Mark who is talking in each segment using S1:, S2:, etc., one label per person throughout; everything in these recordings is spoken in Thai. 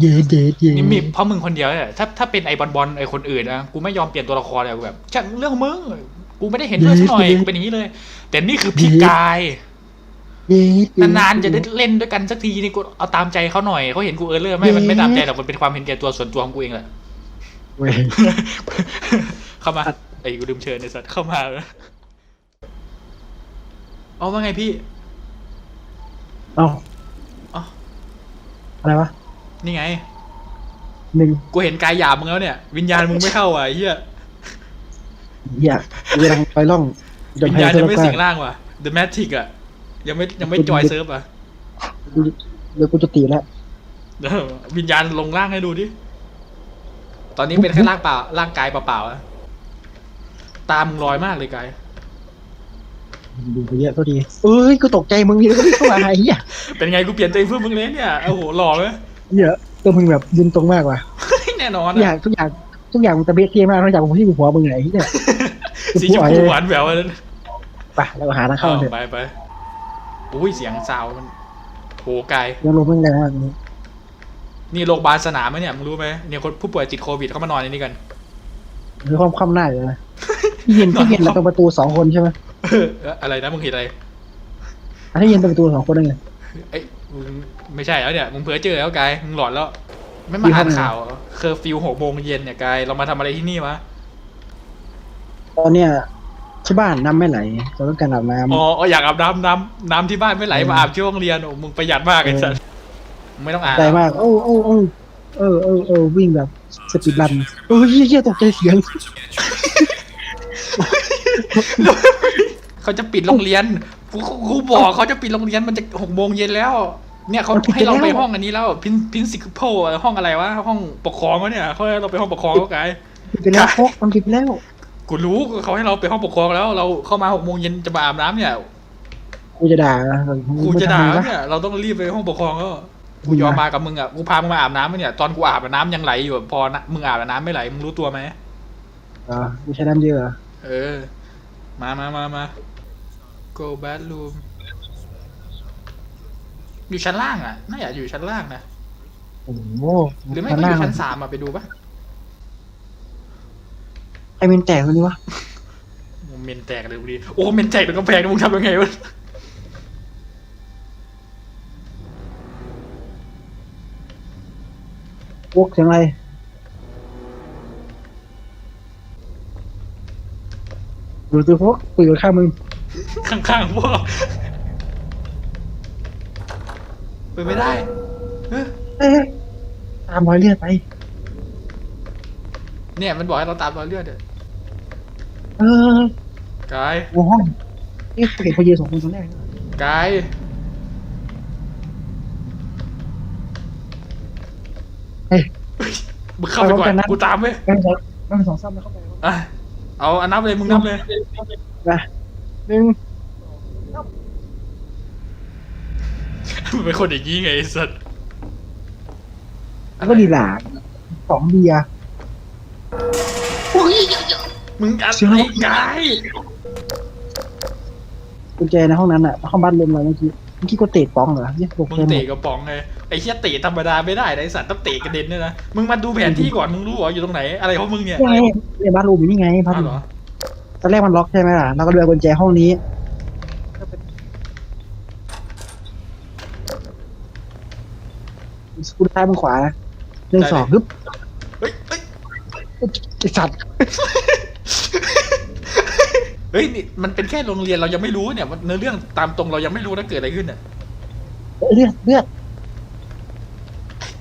S1: เย็ดเย็ดเย็ด
S2: นี่มีเพราะมึงคนเดียวเนี่ยถ้าถ้าเป็นไอบอลบอลไอคนอื่นนะกูไม่ยอมเปลี่ยนตัวละครเลยกูแบบช่างเรื่องมึงกูไม่ได้เห็นด้วยสักหน่อยกูเป็นอย่างนี้เลย แต่นี่คือพี่กาย
S1: เย็ด
S2: นานๆจะได้เล่นด้วยกันสักทีนี่กูเอาตามใจเขาหน่อยเขาเห็นกูเออเลอร์ไม่มันไม่ตามใจหรอกมันเป็นความเห็นแก่ตัวส่วนตัวของกูเองแหละ
S1: เว้ย
S2: เข้ามาไอ้กูลืมเชิญในสัตว์เข้ามาเอาว่าไงพี่
S1: เอ้า
S2: เอ้า
S1: อะไรวะ
S2: นี่ไง
S1: หนึ่ง
S2: กูเห็นกายหยาบมึงแล้วเนี่ย วิญญาณมึงไม่เข้าอะไอ้เฮีย
S1: เหี้ยเวลาไปล่อง
S2: วิญญาณยังไม่
S1: เสิ
S2: งร่างว่ะ The Matrix อะ ยังไม่ยังไม่จอยเซิร์ฟอะ
S1: เดี๋ยวกูจะตีแล้ว
S2: เดี๋ยววิญญาณลงร่างให้ดูดิ ตอนนี้เป็นแค่ร่างเปล่า ร่างกายเปล่าๆอะตามมึงลอยมากเลยกาย
S1: ดูไปเยอะก็ดีเอ้ยกูตกใจมึงนี่ก็เข้ามาไอ้เหี้ย
S2: เป็นไงกูเปลี่ยนตัวเองเพื่อมึงเลยเนี่ย โอ้โหหล่อไหม
S1: เหี้ยตัวมึงแบบยืนตรงมากว่ะ
S2: แน่นอน
S1: ทุกอย่า
S2: อะ
S1: งทุกอย่างทุกอย่างมึงตะเบียเทียมากนอกจากมึงที่หัวมึงไหนที่เนี่ย
S2: สีชมพูหวานแหววเลย
S1: ไปเราหาทางเข้า
S2: เอา
S1: เถอะ
S2: ไปไปอุ้ยเสียงซาวมันโหกาย
S1: ยังลมมันแรงมากนี้
S2: นี่โรงพยาบาลสนามไหมเนี่ยมึงรู้ไหมเนี่ยคนผู้ป่วยติดโควิดเขามานอนในนี้กัน
S1: หรือความคว่ำหน้าอยู่นะที่เย็นที่เย็นตรงประตูสองคนใช่ไหม
S2: เอออะไรนะมึงเห็นอะไร
S1: อันที่เย็นตรงประตูสองคนได้ไง
S2: เอ้ย มึงไม่ใช่แล้วเนี่ย มึงเผลอเจอแล้วกายมึงหลอนแล้ว ไม่มาอ่านข่าวเหรอเคอร์ฟิวหกโมงเย็นเนี่ยกายเรามาทำอะไรที่นี่วะ
S1: ตอนเนี้ยที่บ้านน้ำไม่ไหลเราต้องการอาบน้ำ
S2: อ๋ออ๋ออยากอาบน้ำน้ำน้ำที่บ้านไม่ไหล
S1: เออ
S2: มาอาบที่โรงเรียนโอ้มึงประหยัดมากไอ้สัสมึงไม่ต้องอ่าน
S1: ใจมาก โอ้โอ้โอ้เออเออเออวิ่งแบบสปีดรันเออเหี้ยเหี้ยตกใจเสียง
S2: เขาจะปิดโรงเรียน กูกูบอกเขาจะปิดโรงเรียนมันจะหกโมงเย็นแล้ว เนี่ยเขาให้เราไปห้องอันนี้แล้วพินพินสิคโพห้องอะไรวะห้องปกครองวะเนี่ยเขาให้เราไปห้องปกครองแล้วกาย
S1: ผิดไปแล้วพกมันผิดไปแล้ว
S2: กูรู้เขาให้เราไปห้องปกครองแล้ว เราเข้ามาหกโมงเย็นจะมาอาบน้ำเนี่ย
S1: กูจะด่า
S2: กูจะด่า
S1: ไม่
S2: แล้ว
S1: ทำ
S2: เนี่ยเราต้องรีบไปห้องปกครองแล้วกูยอมมากับมึงอะกูพามึงมาอาบน้ำเนี่ยตอนกูอาบน้ำยังไหลอยู่พอนะมึงอาบน้ำไม่ไหลมึงรู้ตัวไหม
S1: อ่ากูใช้น้ำเยอะเหรอ
S2: เออ มามามามา go bathroom อยู่ชั้นล่างอะ น่าจะอยู่ชั้นล่างนะ
S1: โอ้โห
S2: หรือไม่ก็อยู่ชั้นสามอะไปดูปะ
S1: ไอ้เมนแตกคนนี้วะ
S2: เมนแตกเลยดูดิโอ้เมนแตกตรงกำแพงมึงทำยังไงวะ
S1: พวกเสียงอะไรดูตัวพวกปืนข้างมึง
S2: ข้างๆพวกไปไม่ได้เอ้ย
S1: เอ้ยตามรอยเลือดไป
S2: เนี่ยมันบอกให้เราตามรอยเลือดเนี่ย
S1: เออ กา
S2: ย
S1: โอ้ห้องนี่เห็นพอยืนสองคนตรงแรก
S2: กาย
S1: เฮ้ย
S2: มึงเข้าไปก่อ
S1: ไปพร้อมกัน
S2: น
S1: นะ
S2: กูตามไหม
S1: แม่งสองแม่งสองซ้ำแล้วเข้าไป
S2: อะเอาอันนับเลยมึงนับเลย
S1: นะห นึ่ง
S2: มึงเป็นคนอย่างนี้ไงไอ้สัส
S1: แล้วก็ดีหลาสองเบียร์โอ้ย
S2: มึงอะไร
S1: เสียงอะไร
S2: กาย
S1: กุญแจในห้องนั้นอะห้องบ้านลมเราเมื่อกี้เมื่อกี้ก็เตะป้องเหรอเนี่ยตก
S2: มึ
S1: ใจ
S2: ง
S1: หม
S2: เตะ
S1: ด
S2: กระป๋องไงไอ้เชี่ยเตะธรรมดาไม่ได้นะไอ้สัตว์ต้องเตะกระเด็นด้วยนะมึงมาดูแผนที่ก่อนมึงรู้เหรออยู่ตรงไหนอะไรของมึงเนี่ย
S1: นี่ไงเนี่ยบ้านลมอยู่นี่ไงบ้าน
S2: อ้าว
S1: ล
S2: เหร
S1: ม
S2: อ
S1: ตอนแรกมันล็อกใช่ไหมล่ะเราก็เดือกุญแจห้องนี้กูท้ายมือขวานะหนึ่งสองฮึบ
S2: เฮ้ยเฮ้ย
S1: ไอสัตว์
S2: เฮ้ยนี่มันเป็นแค่โรงเรียนเรายังไม่รู้เนี่ยเนื้อเรื่องตามตรงเรายังไม่รู้นะเกิดอะไรขึ้นเนี่ย
S1: เลือดเลือด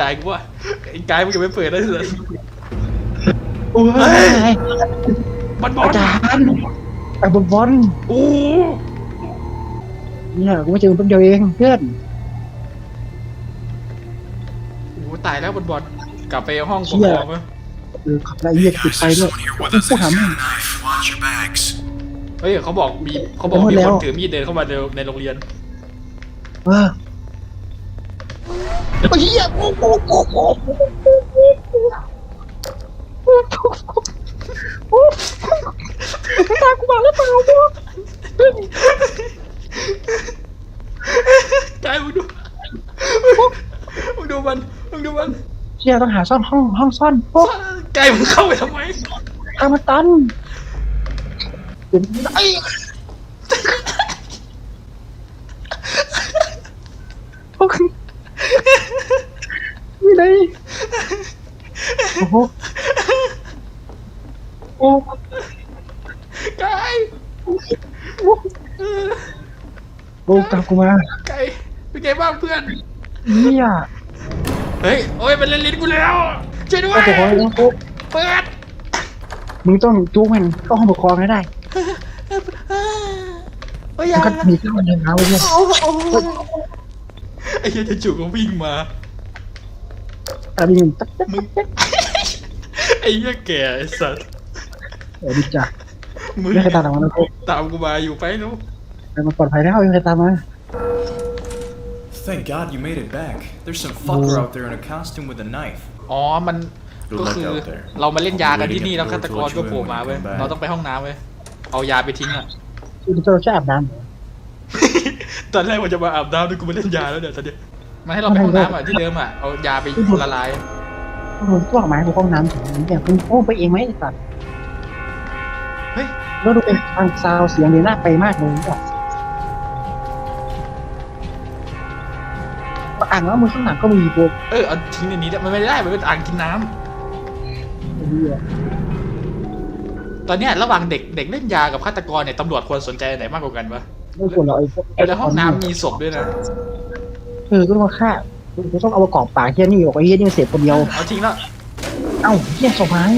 S2: กายกูว่าไอ้กายมึงอย่าไปเปิดนะเลย
S1: โอ้
S2: เฮ้
S1: ย
S2: ยมันบอล
S1: อาจารย์ไอ้บอลบอล
S2: โอ้
S1: เนี่ยกูไม่เจอมันแป๊บเดียวเองเพื่อน
S2: โหตายแล้วบอลบอลกลับไปห้องปกครองวะ
S1: เออขับไล่เหี้ยติดไฟด้วย
S3: Someone here with
S1: Who's
S3: us. They
S1: coming?
S3: got a knife. Watch your bags.
S2: เฮ้ยเขาบอกมีเขาบอก
S1: หมด
S2: มี
S1: แล้
S2: ควนถือมีดเดินเข้ามาในในโรงเรียน
S1: เออโอ้ยเหี้ยโอ้โห โอ้โหตากูมาแล้วเปล่าพวก
S2: กายมึงดูมึงดูมันมึงดูมัน
S1: เชี่ยต้องหาซ่อนห้องห้องซ่อนพวก
S2: ไก่มึงเข้าไปทำไม
S1: ทางมันตันเดี๋ยวไอ้พวกไม่ได้โอ้โหโอ้
S2: ไก่
S1: โอ้กลับกูมา
S2: ไก่เป็นไงบ้างเพื่อน
S1: เนี่ย
S2: เฮ้ย โอ้ยมันเล่นลิ้นกูแล้ว ช่วยด้วย
S1: ก็จะขอแล้วปุ๊บ
S2: เปิด
S1: มึงต้องจู้มันเข้าห้องปกครองให้ได้
S2: โอ้ยอ
S1: มั
S2: ย่าน
S1: ก็มีเครื่องมันเดินเท้าไว้เนี่ย
S2: ไอ้เหี้ยจะจู่ก็วิ่งมา
S1: แต่มีหนึ่งตั๊กตั๊ก
S2: มึง ไอ้เหี้ยแก่ไอ้สัส
S1: เออดีจ้ะ
S2: มึง
S1: ไม่เคยตามหลังมันนะพวก
S2: ตามกูมาอยู่ไปลูก
S1: แต่มันปลอดภัยแล้วไม่เคยตามมา
S3: Thank God you made it back. There's some fucker out there in a costume with a knife.
S2: อ๋อ มัน
S3: Good
S2: ก็
S3: luck
S2: คือ
S3: out there.
S2: เรามาเล่นยากัน
S3: I'll be
S2: ที่
S3: waiting
S2: นี่
S3: at
S2: แล้ว
S3: the
S2: ฆา
S3: door
S2: ต
S3: to
S2: กร
S3: let
S2: ก็
S3: you
S2: โผล่
S3: in when
S2: มา
S3: you
S2: เว้ย
S3: come back.
S2: เราต้องไปห้องน้ำเว้ย เอายาไปทิ้งอะ
S1: คือเจ้าแค่อาบน้ำเหรอ
S2: ตอนแรกว่าจะมาอาบน้ำด้วยกูมาเล่นยาแล้วเนี่ยตอนเนี้ยมาให้เราไปห้องน้ำอะที่เดิมอะ เอายาไปละลาย
S1: ผมตัวออกมาให้กูห้องน้ำถึงนี้เนี่ยคุณโอ้ไปเองไหมไอ้สัตว์
S2: เฮ้ย
S1: แล้วดูเป็นทางซาวเสียงเนี่ยน่าไปมากเลยอะ อ่างแล้วมือข้างหลังก็มีโบก
S2: เออเอาทิ้งในนี้ได้มันไม่ได้มันเป็นอ่างกินน้ำ
S1: เหี้ย
S2: ตอนเนี้ยระหว่างเด็กเด็กเล่นยากับฆาตกรเนี่ยตำรวจควรสนใจอันไหนมากกว่ากันวะ
S1: ไม่ควรเราไอ้พวก
S2: แล้วห้องน้ำมีศพด้วยนะ
S1: เออก็ต้องมาฆ่ากูต้องเอาประกอบปากเฮียนี่ออกไปเฮียนี่มันเสพคนเดียว
S2: เอาทิ้งแล้ว
S1: เอ้าเฮียสบาย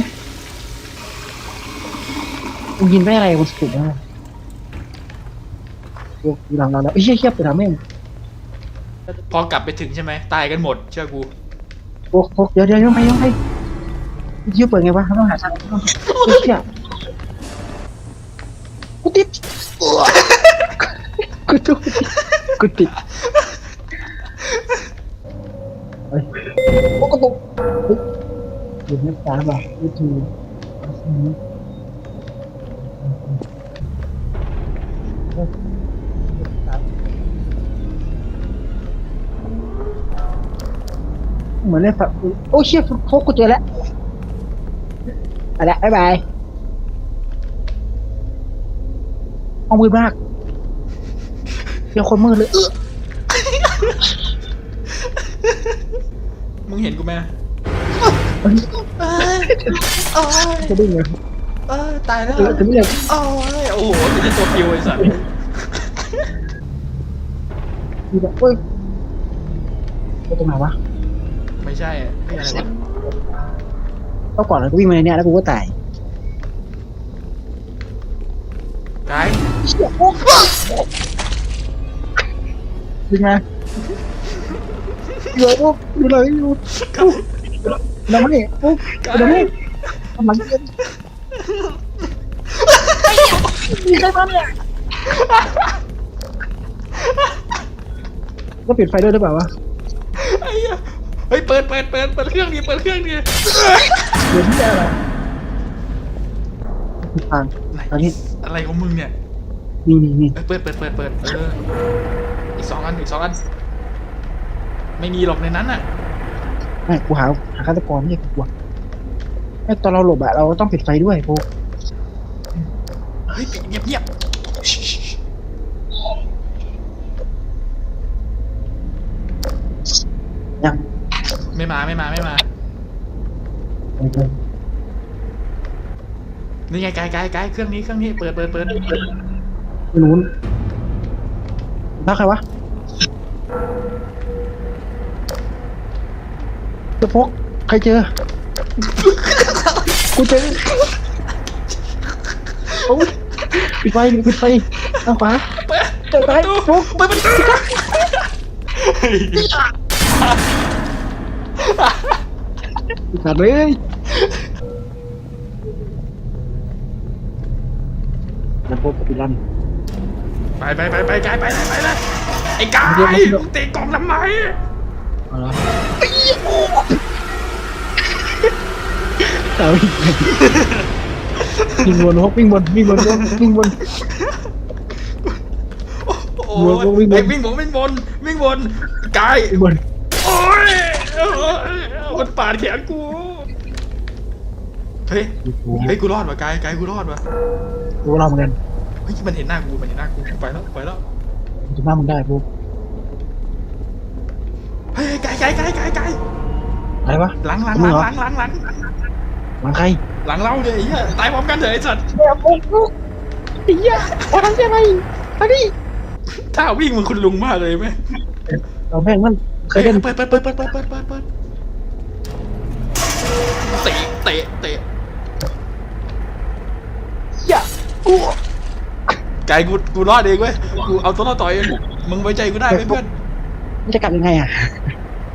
S1: มึงยินไปอะไรมันสุดนะโอ้ยหลังเราแล้วเฮียเฮียไปทำแม่ง
S2: พอกลับไปถึงใช่ไหมตายกันหมด เชื่อกู
S1: โอ้โหเดี๋ยวเดี๋ยวยังไงยังไงยืมเปิดไงวะต้องหาทางเฮียกูติดกูติดกูติดเฮ้ยโอ้กระตุกเดี๋ยวไม่ตามว่ะไม่ถูก เหมือนเล่นฝักโอ้เชี่ยโฟกกูเจอแล้วเอาละบ๊ายบายเอามือมากเดี๋ยวคนมืดเลยเออ
S2: มึงเห็นกูไหม
S1: เฮ้ย
S2: เอ้ยโอ้ย
S1: จะได้ไง
S2: เอ้ยตายแล้ว
S1: เออจะไม่เลย
S2: โอ้ยโอ้โหเป็นตัวฟิวไอ้สัส
S1: มีแบบเฮ้ยไปตรงไหนวะ
S2: ไม่ ใช่ไม่อะไรวะ
S1: ก็ก่อนเราก็วิ่งมาในเนี้ยแล้วกูก็ตาย
S2: กาย
S1: เชี่ยโอ้วิ่งมาอยู่ปุ๊บอยู่เลยอยู่ปุ๊บเราไม่ปุ๊บ
S2: กา
S1: เราไม่
S2: ย
S1: กำลังเดินมีใครมาเนี่ยก็ปิดไฟด้วยหรือเปล่าวะ
S2: ไอ้เหี้ย เฮ้ยเปิดเปิดเปิดเปิดเครื่องดิเปิดเครื่องดิ
S1: เดี๋ยวที่อะไรทาง
S2: ไหน
S1: ตอนนี้
S2: อะไรของมึงเนี่ย
S1: นี่นี่นี่
S2: เอ้ยเปิดเปิดเปิดเปิดเอออีกสองอันอีกสองอันไม่มีหรอกในนั้นอะ
S1: ไม่กูหาหาฆาตกรไม่ใช่กูกลัวไอ้ตอนเราหลบอะเราต้องปิดไฟด้วยพวก
S2: เฮ้ยปิดเงียบเงียบ
S1: ยัง
S2: ไม่มาไม่มาไม่มา นี่ไงไกลไกลไกลเครื่องนี้เครื่องนี้เปิดเปิดเปิด
S1: ไม่รู้แล้วใครวะเจะพกใครเจอ กูเจอโอ้ยปิดไฟปิดไฟทางขวา
S2: เปิด
S1: เปิดไฟ
S2: ประตู
S1: พก
S2: เปิดประตู เฮ้ย
S1: ขาดเลยแล้วพกกับปิลัน
S2: ไปไปไปไปไกลไปเลยไปเลยไอ้กาย
S1: เดี๋ยวเดี๋ยว
S2: มึงตะกล่องทำไม
S1: เอาละแต่วิ่งวนพกวิ่งวนวิ่งวนวิ่งวน
S2: โอ้
S1: วิ่งบนวิ่งบน
S2: ไอ้วิ่งบนวิ่งบนวิ่งบนกาย
S1: วิ่งวน
S2: โอ้ย โอ้ยโอ้มันปาดแขนกู เฮ้ย เฮ้ย กูรอดว่ะกายกายกูรอดว่ะ
S1: กูรอเหมือนกัน
S2: เฮ้ย มันเห็นหน้ากู มันเห็นหน้ากู ไปแล้ว ไปแล้ว
S1: กูจะมามึงได้ปุ๊บ
S2: เฮ้ยกายกายกายกายกาย
S1: อะไรวะ
S2: หลังหลัง
S1: มึ
S2: ห
S1: งเหรอ
S2: ลังหลังหลัง
S1: หลังใคร
S2: หลังเราเลยไอ้เหี้ยตายพร้อมกันเถอะไอ้สัตว์
S1: แม่ปุ๊บไอ้เหี้ยเอาทำยังไงอันนี้
S2: ถ้าวิ่งมันคุณลุงมากเลยไหม
S1: เราแม่งมันเค
S2: เฮ้
S1: ย
S2: ย
S1: เล่น
S2: เปิดเปิดเปิดเปิดเปิดเปิดเปิด เปิดเตะเตะเตะ
S1: เหี้ยกู
S2: ไกายกูกูรอดเองเว้ยกูเอาตัวรอดต่อยเองมึงไว้ใจกูได้ไหมเพื่อน
S1: มันจะกลับยังไงอะ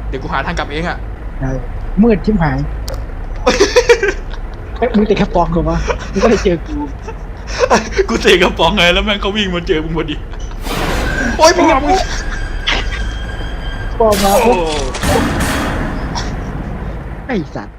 S2: เดี๋ยวกูหาทางกลับเองอะ
S1: เออมืดชิมหายเอ้ยมึงติดแค่ปองกูวะมึงก็เลยเจอกู
S2: กูเตะกระป๋องไงแล้วแม่งก็วิ่งมาเจอมึงพอดีโอ๊ยมึงมึง
S1: ปองมา
S2: โอ้
S1: ปุ๊บไอ้สัตว์